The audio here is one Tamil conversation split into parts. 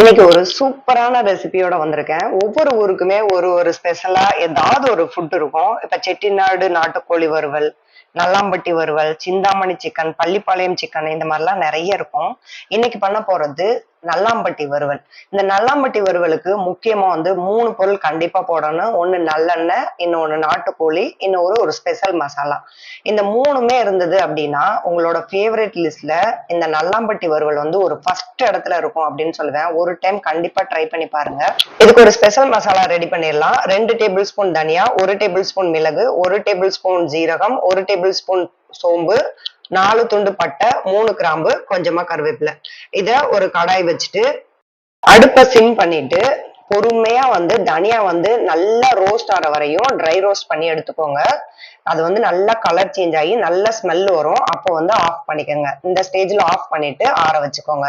இன்னைக்கு ஒரு சூப்பரான ரெசிபியோட வந்திருக்கேன். ஒவ்வொரு ஊருக்குமே ஒரு ஒரு ஸ்பெஷலா ஏதாவது ஒரு ஃபுட் இருக்கும். இப்ப செட்டிநாடு நாட்டுக்கோழி வறுவல் நல்லாம்பட்டி வறுவல் சிந்தாமணி சிக்கன் பள்ளிப்பாளையம் சிக்கன் இந்த மாதிரிலாம் நிறைய இருக்கும். இன்னைக்கு பண்ண போறது நல்லாம்பட்டி வறுவல். இந்த நல்லாம்பட்டி வறுவலுக்கு முக்கியமா வந்து மூணு பொருள் கண்டிப்பா போடணும். ஒண்ணு நல்லெண்ணெய் இன்னொன்னு நாட்டுக்கோழி இன்னொரு ஒரு ஸ்பெஷல் மசாலா இந்த மூணுமே இருந்தது அப்படின்னா உங்களோட ஃபேவரட் லிஸ்ட்ல இந்த நல்லாம்பட்டி வறுவல் வந்து ஒரு ஃபர்ஸ்ட் இடத்துல இருக்கும் அப்படின்னு சொல்லுவேன். ஒரு டைம் கண்டிப்பா ட்ரை பண்ணி பாருங்க. இதுக்கு ஒரு ஸ்பெஷல் மசாலா ரெடி பண்ணிடலாம். ரெண்டு டேபிள் ஸ்பூன் தனியா ஒரு டேபிள் ஸ்பூன் மிளகு ஒரு டேபிள் ஸ்பூன் ஜீரகம் ஒரு டேபிள் ஸ்பூன் சோம்பு நாலு துண்டு பட்டை மூணு கிராம்பு கொஞ்சமா கருவேப்பிலை. இத ஒரு கடாய் வச்சுட்டு அடுப்பை சிம் பண்ணிட்டு பொறுமையா வந்து தனியா வந்து நல்லா ரோஸ்ட் ஆற வரையும் ட்ரை ரோஸ்ட் பண்ணி எடுத்துக்கோங்க. அது வந்து நல்லா கலர் சேஞ்ச் ஆகி நல்ல ஸ்மெல் வரும். அப்போ வந்து ஆஃப் பண்ணிக்கோங்க. இந்த ஸ்டேஜ்ல ஆஃப் பண்ணிட்டு ஆற வச்சுக்கோங்க.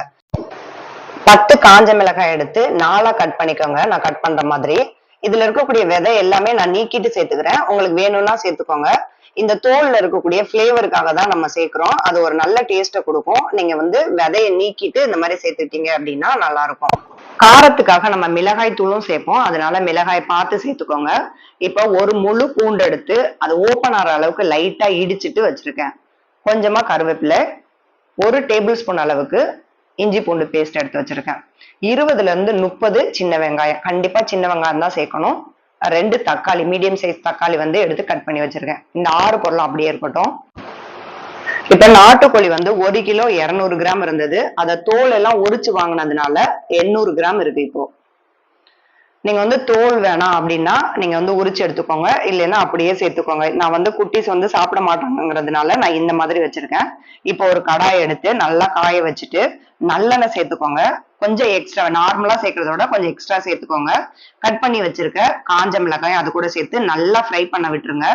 பத்து காஞ்ச மிளகாய் எடுத்து நாலா கட் பண்ணிக்கோங்க. நான் கட் பண்ற மாதிரி. இதுல இருக்கக்கூடிய விதை எல்லாமே நான் நீக்கிட்டு சேர்த்துக்கிறேன். உங்களுக்கு வேணும்னா சேர்த்துக்கோங்க. இந்த தோல்ல இருக்கக்கூடிய ஃப்ளேவருக்காக தான் நம்ம சேர்க்கிறோம். அது ஒரு நல்ல டேஸ்ட்டை கொடுக்கும். நீங்க வந்து விதையை நீக்கிட்டு இந்த மாதிரி சேர்த்துட்டீங்க அப்படின்னா நல்லா இருக்கும் காரத்துக்காக நம்ம மிளகாய் தூளும் சேர்ப்போம். அதனால மிளகாய் பார்த்து சேர்த்துக்கோங்க. இப்போ ஒரு முழு பூண்டு எடுத்து அது ஓப்பன் ஆகிற அளவுக்கு லைட்டா இடிச்சிட்டு வச்சிருக்கேன். கொஞ்சமா கருவேப்பிலை ஒரு டேபிள் ஸ்பூன் அளவுக்கு இஞ்சி பூண்டு பேஸ்ட் எடுத்து வச்சிருக்கேன். இருபதுல இருந்து முப்பது சின்ன வெங்காயம். கண்டிப்பா சின்ன வெங்காயம் தான் சேர்க்கணும். ரெண்டு தக்காளி மீடியம் சைஸ் தக்காளி வந்து எடுத்து கட் பண்ணி வச்சிருக்கேன். இந்த ஆறு பொருளும் அப்படியே இருக்கட்டும். இப்ப நாட்டுக்கோழி வந்து ஒரு கிலோ இருநூறு கிராம் இருந்தது. அதை தோல் எல்லாம் உரிச்சு வாங்கினதுனால எண்ணூறு கிராம் இருக்கு இப்போ. நீங்க வந்து தோல் வேணாம் அப்படின்னா நீங்க வந்து உரிச்சு எடுத்துக்கோங்க. இல்லைன்னா அப்படியே சேர்த்துக்கோங்க. நான் வந்து குட்டீஸ் வந்து சாப்பிட மாட்டாங்கிறதுனால நான் இந்த மாதிரி வச்சிருக்கேன். இப்போ ஒரு கடாயை எடுத்து நல்லா காய வச்சுட்டு நல்லெண்ணெய் சேர்த்துக்கோங்க. கொஞ்சம் எக்ஸ்ட்ரா நார்மலா சேர்க்கறத விட கொஞ்சம் எக்ஸ்ட்ரா சேர்த்துக்கோங்க. கட் பண்ணி வச்சிருக்க காஞ்ச மிளகாய் அது கூட சேர்த்து நல்லா ஃப்ரை பண்ண விட்டுருங்க.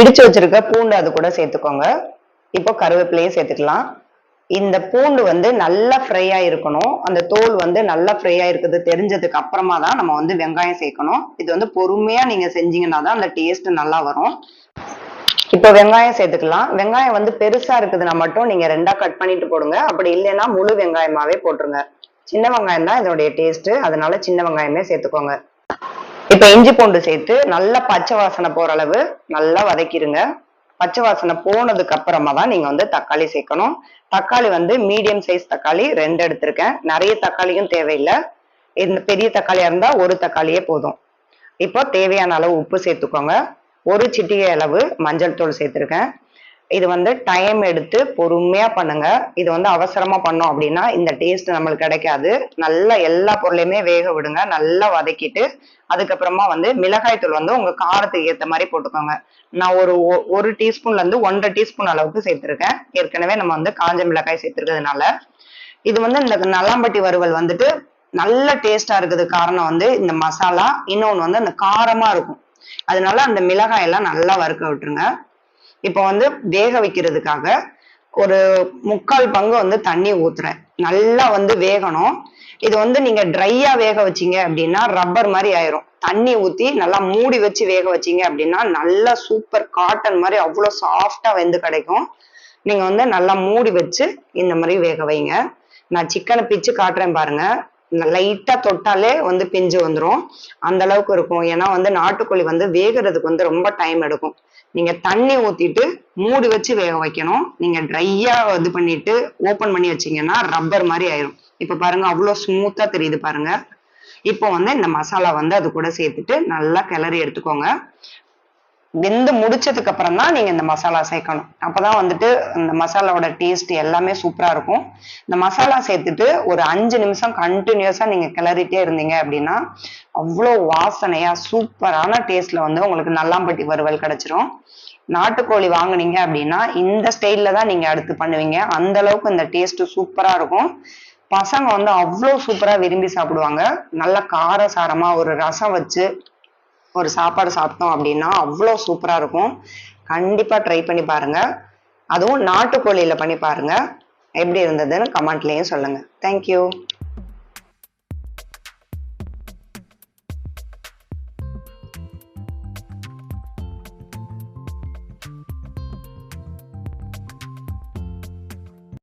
இடிச்சு வச்சிருக்க பூண்டு அது கூட சேர்த்துக்கோங்க. இப்போ கருவேப்பிலையும் சேர்த்துக்கலாம். இந்த பூண்டு வந்து நல்லா ஃப்ரையா இருக்கணும் அந்த தோல் வந்து நல்லா ஃப்ரையா இருக்குது தெரிஞ்சதுக்கு அப்புறமா தான் நம்ம வந்து வெங்காயம் சேர்க்கணும். இது வந்து பொறுமையா நீங்க செஞ்சீங்கன்னா தான் அந்த டேஸ்ட் நல்லா வரும். இப்போ வெங்காயம் சேர்த்துக்கலாம். வெங்காயம் வந்து பெருசா இருக்குதுன்னா மட்டும் நீங்க ரெண்டா கட் பண்ணிட்டு போடுங்க. அப்படி இல்லைன்னா முழு வெங்காயமாவே போட்டுருங்க. சின்ன வெங்காயம் தான் இதோடைய டேஸ்ட் அதனால சின்ன வெங்காயமே சேர்த்துக்கோங்க. இப்ப இஞ்சி பூண்டு சேர்த்து நல்லா பச்சை வாசனை போற அளவு நல்லா வதக்கிடுங்க பச்சை வாசனை போனதுக்கு அப்புறமா தான் நீங்க வந்து தக்காளி சேர்க்கணும். தக்காளி வந்து மீடியம் சைஸ் தக்காளி ரெண்டு எடுத்திருக்கேன். நிறைய தக்காளியும் தேவையில்லை. இந்த பெரிய தக்காளியா இருந்தா ஒரு தக்காளியே போதும். இப்போ தேவையான அளவு உப்பு சேர்த்துக்கோங்க. ஒரு சிட்டிகை அளவு மஞ்சள் தூள் சேர்த்திருக்கேன். இது வந்து டைம் எடுத்து பொறுமையா பண்ணுங்க. இது வந்து அவசரமா பண்ணோம் அப்படின்னா இந்த டேஸ்ட் நம்மளுக்கு கிடைக்காது. நல்லா எல்லா பொருளையுமே வேக விடுங்க. நல்லா வதக்கிட்டு அதுக்கப்புறமா வந்து மிளகாய் தூள் வந்து உங்க காரத்துக்கு ஏத்த மாதிரி போட்டுக்கோங்க. நான் ஒரு ஒரு டீஸ்பூன்ல இருந்து ஒன்றரை டீஸ்பூன் அளவுக்கு சேர்த்திருக்கேன். ஏற்கனவே நம்ம வந்து காஞ்ச மிளகாய் சேர்த்திருக்கிறதுனால. இது வந்து இந்த நல்லாம்பட்டி வறுவல் வந்துட்டு நல்ல டேஸ்டா இருக்குது காரணம் வந்து இந்த மசாலா. இன்னொன்னு வந்து அந்த காரமா இருக்கும். அதனால அந்த மிளகாய் எல்லாம் நல்லா வறுக்க விட்டுருங்க. இப்போ வந்து வேக வைக்கிறதுக்காக ஒரு முக்கால் பங்கு வந்து தண்ணி ஊத்துறேன். நல்லா வந்து வேகணும். இது வந்து நீங்க ட்ரையா வேக வச்சீங்க அப்படின்னா ரப்பர் மாதிரி ஆயிரும். தண்ணி ஊத்தி நல்லா மூடி வச்சு வேக வச்சீங்க அப்படின்னா நல்லா சூப்பர் காட்டன் மாதிரி அவ்வளவு சாஃப்டா வெந்து கிடைக்கும். நீங்க வந்து நல்லா மூடி வச்சு இந்த மாதிரி வேக வைங்க. நான் சிக்கனை பிச்சு காட்டுறேன் பாருங்க. லைட்டா தொட்டாலே வந்து பிஞ்சு வந்துடும் அந்த அளவுக்கு இருக்கும். ஏன்னா வந்து நாட்டுக்கோழி வந்து வேகிறதுக்கு வந்து ரொம்ப டைம் எடுக்கும். நீங்க தண்ணி ஊத்திட்டு மூடி வச்சு வேக வைக்கணும். நீங்க ட்ரையா இது பண்ணிட்டு ஓபன் பண்ணி வச்சீங்கன்னா ரப்பர் மாதிரி ஆயிரும். இப்ப பாருங்க அவ்வளவு ஸ்மூத்தா தெரியுது பாருங்க. இப்போ வந்து இந்த மசாலா வந்து அது கூட சேர்த்துட்டு நல்லா கிளறி எடுத்துக்கோங்க. வெந்து முடிச்சதுக்கு அப்புறம் தான் நீங்க இந்த மசாலா சேர்க்கணும். அப்பதான் வந்துட்டு இந்த மசாலாவோட டேஸ்ட் எல்லாமே சூப்பரா இருக்கும். இந்த மசாலா சேர்த்துட்டு ஒரு அஞ்சு நிமிஷம் கண்டினியூஸா நீங்க கிளறிட்டே இருந்தீங்க அப்படின்னா அவ்வளோ வாசனையா சூப்பரான டேஸ்ட்ல வந்து உங்களுக்கு நல்லாம்பட்டி வறுவல் கிடைச்சிரும். நாட்டுக்கோழி வாங்குனீங்க அப்படின்னா இந்த ஸ்டைல்ல தான் நீங்க அடுத்து பண்ணுவீங்க. அந்த அளவுக்கு இந்த டேஸ்ட் சூப்பரா இருக்கும். பசங்க வந்து அவ்வளோ சூப்பரா விரும்பி சாப்பிடுவாங்க. நல்ல காரசாரமா ஒரு ரசம் வச்சு ஒரு சாப்பாடு சாப்பிட்டோம் அப்படின்னா அவ்வளோ சூப்பராக இருக்கும். கண்டிப்பாக ட்ரை பண்ணி பாருங்கள் அதுவும் நாட்டுக்கோழியில் பண்ணி பாருங்கள் எப்படி இருந்ததுன்னு கமெண்ட்லேயும் சொல்லுங்கள் தேங்க்யூ